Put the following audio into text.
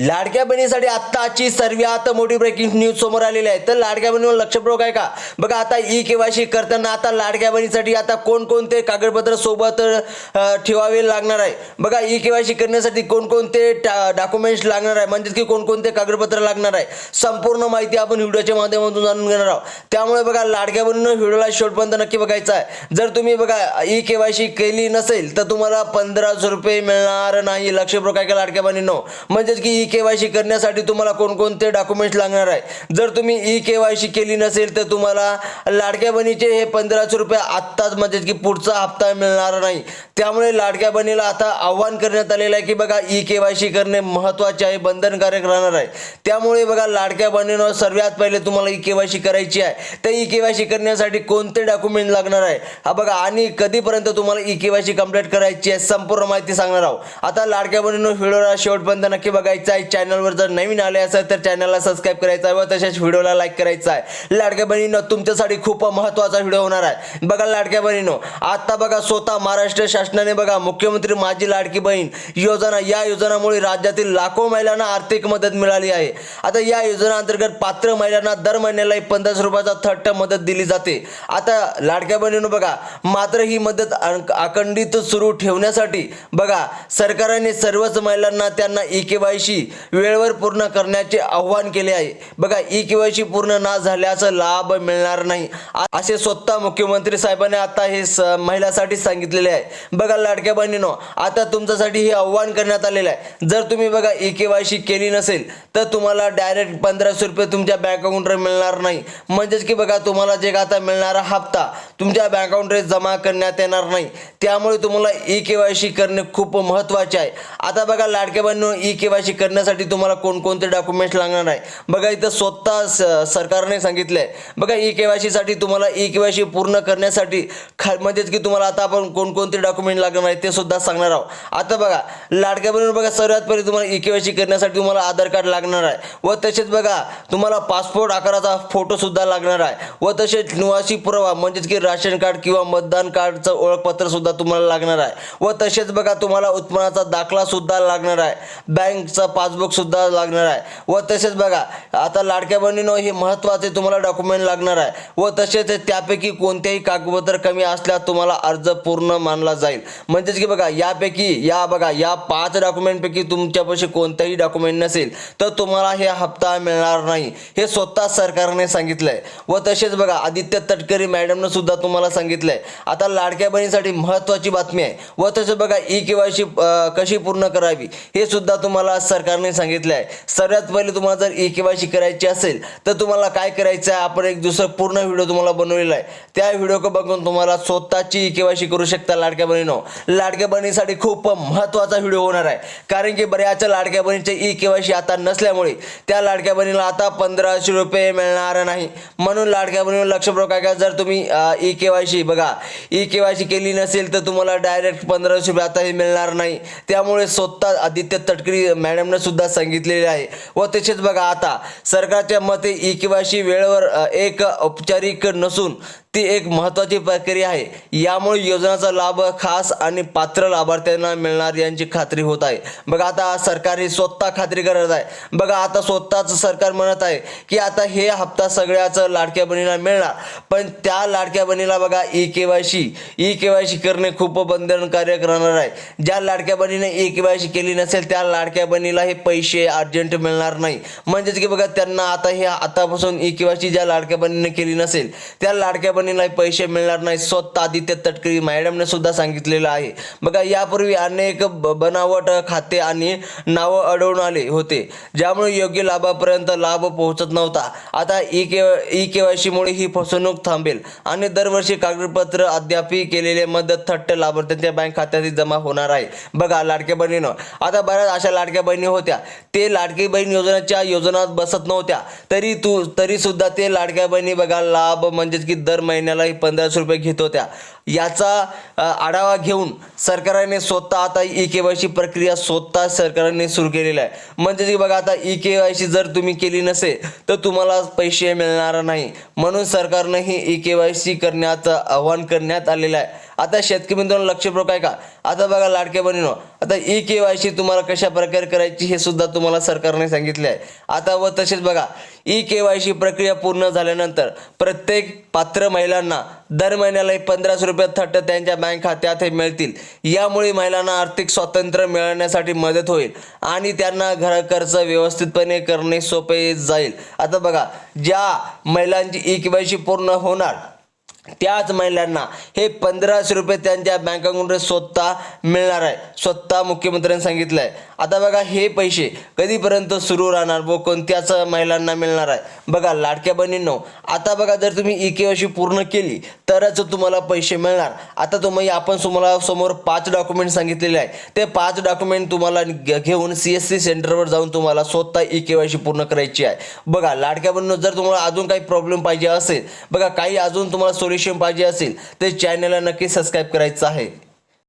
लाडक्या बहिणीसाठी आत्ताची सर्वात मोठी ब्रेकिंग न्यूज समोर आलेली आहे. तर लाडक्या बहिणीवर लक्षपूर्वक आहे का? बघा आता ई केवायसी करताना आता लाडक्या बहिणीसाठी आता कोणकोणते कागदपत्र सोबत ठेवावे लागणार आहे? बघा ई केवायसी करण्यासाठी कोणकोणते डॉक्युमेंट्स लागणार आहे? म्हणजेच की कोणकोणते कागदपत्र लागणार आहे? संपूर्ण माहिती आपण व्हिडिओच्या माध्यमातून जाणून घेणार आहोत. त्यामुळे बघा लाडक्या बहिणीनं व्हिडिओला शेवटपर्यंत नक्की बघायचा आहे. जर तुम्ही बघा ई केवायसी केली नसेल तर तुम्हाला पंधराशे रुपये मिळणार नाही. लक्षपूर्वक आहे का लाडक्या बहिणीनो? म्हणजेच की ई केवायसी करण्यासाठी तुम्हाला कोणकोणते डॉक्युमेंट्स लागणार आहे? जर तुम्ही ई केवायसी केली नसेल तर तुम्हाला लाडक्या बनीचे हे पंधराशे रुपये आत्ताच म्हणजे की पुढचा हप्ता मिळणार नाही. त्यामुळे लाडक्या बनीला आता आव्हान करण्यात आलेलं आहे की बघा ई केवायसी करणे महत्त्वाचे आहे बंधनकारक राहणार आहे. त्यामुळे बघा लाडक्या बहिणीनं सर्वात पहिले तुम्हाला ई केवायसी करायची आहे. तर ई केवायसी करण्यासाठी कोणते डॉक्युमेंट लागणार आहे? हा बघा आणि कधीपर्यंत तुम्हाला ई केवायसी कंप्लीट करायची आहे संपूर्ण माहिती सांगणार आहोत. आता लाडक्या बहिणीनं व्हिडिओला शेवटपर्यंत नक्की बघायचं आहे. चॅनलवर जर नवीन आले असेल तर चॅनलला सबस्क्राईब करायचा आहे व तसेच व्हिडिओला लाईक करायचा आहे. लाडक्या बहिणीनं तुमच्यासाठी खूप महत्त्वाचा व्हिडिओ होणार आहे. बघा लाडक्या बहिणीनो आता बघा स्वतः महाराष्ट्र शासनाने बघा मुख्यमंत्री माझी लाडकी बहीण योजना या योजनामुळे राज्यातील लाखो महिलांना आर्थिक मदत मिळाली आहे. आता या योजना अंतर्गत पात्र महिलांना दर महिन्याला पंधराशे रुपयाचा थट्ट मदत दिली जाते. आता लाडक्या बहिणीनं बघा मात्र ही मदत अखंडित सुरू ठेवण्यासाठी बघा सरकारने सर्वच महिलांना त्यांना ई केवायसी वेळेवर पूर्ण करण्याचे आव्हान केले आहे. बघा ई केवायसी पूर्ण ना झाल्यास लाभ मिळणार नाही. असे स्वतः मुख्यमंत्री साहेबांनी आता हे स- महिलासाठी सांगितलेले आहे. बघा लाडक्या बहिणीनो आता तुमच्यासाठी हे आव्हान करण्यात आलेलं आहे. जर तुम्ही बघा ई केवायसी केली नसेल तर तुम्हाला डायरेक्ट पंधराशे रुपये तुमच्या बँक अकाउंटवर मिळणार नाही. म्हणजेच की बघा तुम्हाला जे आता मिळणारा हप्ता तुमच्या बँक अकाउंटवर जमा करण्यात येणार नाही. त्यामुळे तुम्हाला ई केवायसी करणे खूप महत्त्वाचे आहे. आता बघा लाडक्या बहिणीनं ई केवायसी करण्यासाठी तुम्हाला कोणकोणते डॉक्युमेंट्स लागणार आहे बघा इथं स्वतः स- सरकारने सांगितलं आहे बघा ई केवायसीसाठी तुम्हाला ई केवायसी पूर्ण करण्यासाठी खा म्हणजेच की तुम्हाला आता आपण कोणकोणते डॉक्युमेंट लागणार आहे ते सुद्धा सांगणार आहोत. आता बघा लाडक्या बहिणीनो बघा सर्वात पहिले तुम्हाला ई के वाय सी करण्यासाठी तुम्हाला आधार कार्ड लागणार आहे. व तसेच बघा तुम्हाला पासपोर्ट आकाराचा फोटोसुद्धा लागणार आहे. व तसेच निवासी पुरावा म्हणजेच की राशन कार्ड किंवा मतदान कार्डचं ओळखपत्र सुद्धा तुम्हाला लागणार आहे. व तसेच बघा तुम्हाला उत्पन्नाचा दाखला सुद्धा लागणार आहे. बँकचा पासबुक सुद्धा लागणार आहे. व तसेच बघा आता लाडक्या बहिणीनो हे महत्त्वाचे तुम्हाला डॉक्युमेंट लागणार आहे. व तसेच त्यापैकी कोणतेही कागदपत्र कमी असल्यास तुम्हाला अर्ज पूर्ण मानला जाईल. म्हणजेच की बघा यापैकी या बघा या पाच डॉक्युमेंटपैकी तुमच्यापाशी कोणतेही डॉक्युमेंट नसेल तर तुम्हाला हे हप्ता मिळणार नाही. हे स्वतः सरकारने सांगितलंय. व तसेच बघा आदित्य तटकरी मॅडमनं सुद्धा तुम्हाला सांगितलंय. आता लाडक्या बहिणीसाठी महत्त्वाची बातमी आहे. व तसं बघा ई केवायसी कशी पूर्ण करावी हे सुद्धा तुम्हाला सरकारने सांगितलं आहे सर्वात पहिले तुम्हाला जर ई केवायसी करायची असेल तर तुम्हाला काय करायचं आहे आपण एक दुसरं पूर्ण व्हिडिओ तुम्हाला बनवलेला आहे. त्या व्हिडिओ बघून तुम्हाला स्वतःची ई केवायसी करू शकता लाडक्या बहिणीनो. लाडक्या बहिणीसाठी खूप महत्त्वाचा व्हिडिओ होणार आहे. कारण की बऱ्याच लाडक्या बहिणीचे ई केवायसी आता नसल्यामुळे त्या लाडक्या बहिणीला आता पंधराशे रुपये मिळणार नाही. म्हणून लाडक्या बहिणीवर लक्ष काय का जर तुम्ही ई केवायसी बघा ई केवायसी केली नसेल तर तुम्हाला डायरेक्ट पंधराशे रुपये आताही मिळणार नाही. त्यामुळे स्वतः आदित्य तटकरी मॅडमनं सुद्धा सांगितलेले आहे. व तसेच बघा आता सरकारच्या मते ई केवायसी वेळेवर एक औपचारिक नसून ती एक महत्त्वाची प्रक्रिया आहे. यामुळे योजनाचा लाभ खास आणि पात्र लाभार्थ्यांना मिळणार यांची खात्री होत आहे. बघा आता सरकार ही स्वतः खात्री करत आहे. बघा आता स्वतःच सरकार म्हणत आहे की आता हे हप्ता सगळ्याच लाडक्या बहिणीला मिळणार. पण त्या लाडक्या बहिणीला बघा e K Y C e K Y C करणे खूप बंधनकारक राहणार आहे. ज्या लाडक्या बहिणीने ई के वाय सी केली नसेल त्या लाडक्या बहिणीला हे पैसे अर्जंट मिळणार नाही. म्हणजेच की बघा त्यांना आता हे आतापासून ई के वाय सी ज्या लाडक्या बहिणीने केली नसेल त्या लाडक्या कंपनीला पैसे मिळणार नाही. स्वतः आदित्य तटकरी मॅडमने सुद्धा सांगितलेलं आहे. बघा यापूर्वी अनेक बनावट खाते आणि नावं अडवून आले होते. ज्यामुळे योग्य लाभापर्यंत लाभ पोहोचत नव्हता. आता e K e K Y सीमुळे ही फसवणूक थांबेल. आणि दरवर्षी कागदपत्र अद्याप केलेले मदत थट्ट लाभार्थ्यांच्या बँक खात्यात जमा होणार आहे. बघा लाडक्या बहिणीनं. आता बऱ्याच अशा लाडक्या बहिणी होत्या. ते लाडकी बहीण योजनेच्या योजनात बसत नव्हत्या. तरी तू तरी सुद्धा ते लाडक्या बहिणी बघा लाभ म्हणजेच की दर महिन्याला पंधराशे रुपये घेत होत्या. याचा आढावा घेऊन सरकारने स्वतः आता ई के वाय सी प्रक्रिया स्वतः सरकारने सुरू केलेली आहे. म्हणजे की बघा आता ई के वाय सी जर तुम्ही केली नसेल तर तुम्हाला पैसे मिळणार नाही. म्हणून सरकारनं ही ई के वाय सी करण्याचं आवाहन करण्यात आलेलं आहे. आता शेतकरी मित्रांनो लक्षपूर्वक आहे का? आता बघा लाडक्या बहिणीनो आता ई के वाय सी तुम्हाला कशा प्रकारे करायची हे सुद्धा तुम्हाला सरकारने सांगितले आहे. आता व तसेच बघा ई के वाय सी प्रक्रिया पूर्ण झाल्यानंतर प्रत्येक पात्र महिलांना दर महिन्याला पंधराशे रुपये थट्ट त्यांच्या बँक खात्यात हे मिळतील. यामुळे महिलांना आर्थिक स्वातंत्र्य मिळवण्यासाठी मदत होईल आणि त्यांना घर खर्च व्यवस्थितपणे करणे सोपे जाईल. आता बघा ज्या महिलांची ई के पूर्ण होणार त्याच महिलांना हे पंधराशे रुपये त्यांच्या बँकाकडून स्वतः मिळणार आहे. स्वतः मुख्यमंत्र्यांनी सांगितलं आहे आता बघा हे पैसे कधीपर्यंत सुरू राहणार व कोणत्याच महिलांना मिळणार आहे? बघा लाडक्या बहिणींनो आता बघा जर तुम्ही ई के पूर्ण केली तरच तुम्हाला पैसे मिळणार. आता तुम्ही आपण तुम्हाला समोर पाच डॉक्युमेंट सांगितलेले आहे. ते पाच डॉक्युमेंट तुम्हाला घेऊन सी एस सी सेंटरवर जाऊन तुम्हाला स्वतः ई के पूर्ण करायची आहे. बघा लाडक्या बहिणींनो जर तुम्हाला अजून काही प्रॉब्लेम पाहिजे असेल बघा काही अजून तुम्हाला सोल्युशन पाहिजे असेल तर चॅनलला नक्की सबस्क्राईब करायचं आहे.